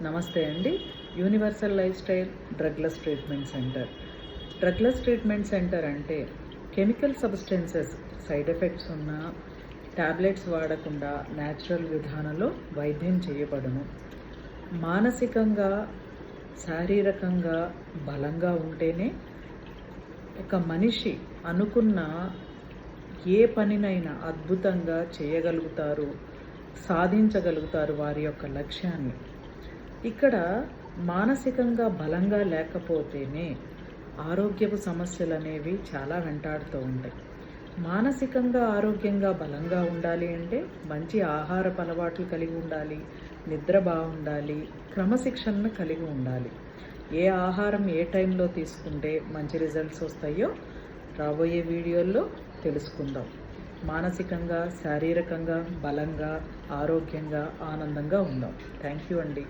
నమస్తే అండి. Universal lifestyle drugless treatment centre drugless treatment centre అంటే కెమికల్ సబ్స్టెన్సెస్ సైడ్ ఎఫెక్ట్స్ ఉన్న టాబ్లెట్స్ వాడకుండా న్యాచురల్ విధానంలో వైద్యం చేయబడును. మానసికంగా శారీరకంగా బలంగా ఉంటేనే ఒక మనిషి అనుకున్న ఏ పనినైనా అద్భుతంగా చేయగలుగుతారు సాధించగలుగుతారు వారి యొక్క లక్ష్యాన్ని. ఇక్కడ మానసికంగా బలంగా లేకపోతేనే ఆరోగ్యపు సమస్యలు అనేవి చాలా వెంటాడుతూ ఉంటాయి. మానసికంగా ఆరోగ్యంగా బలంగా ఉండాలి అంటే మంచి ఆహారపు అలవాట్లు కలిగి ఉండాలి నిద్ర బాగుండాలి క్రమశిక్షణను కలిగి ఉండాలి. ఏ ఆహారం ఏ టైంలో తీసుకుంటే మంచి రిజల్ట్స్ వస్తాయో రాబోయే వీడియోల్లో తెలుసుకుందాం. మానసికంగా శారీరకంగా బలంగా ఆరోగ్యంగా ఆనందంగా ఉందాం. థ్యాంక్ యూ అండి.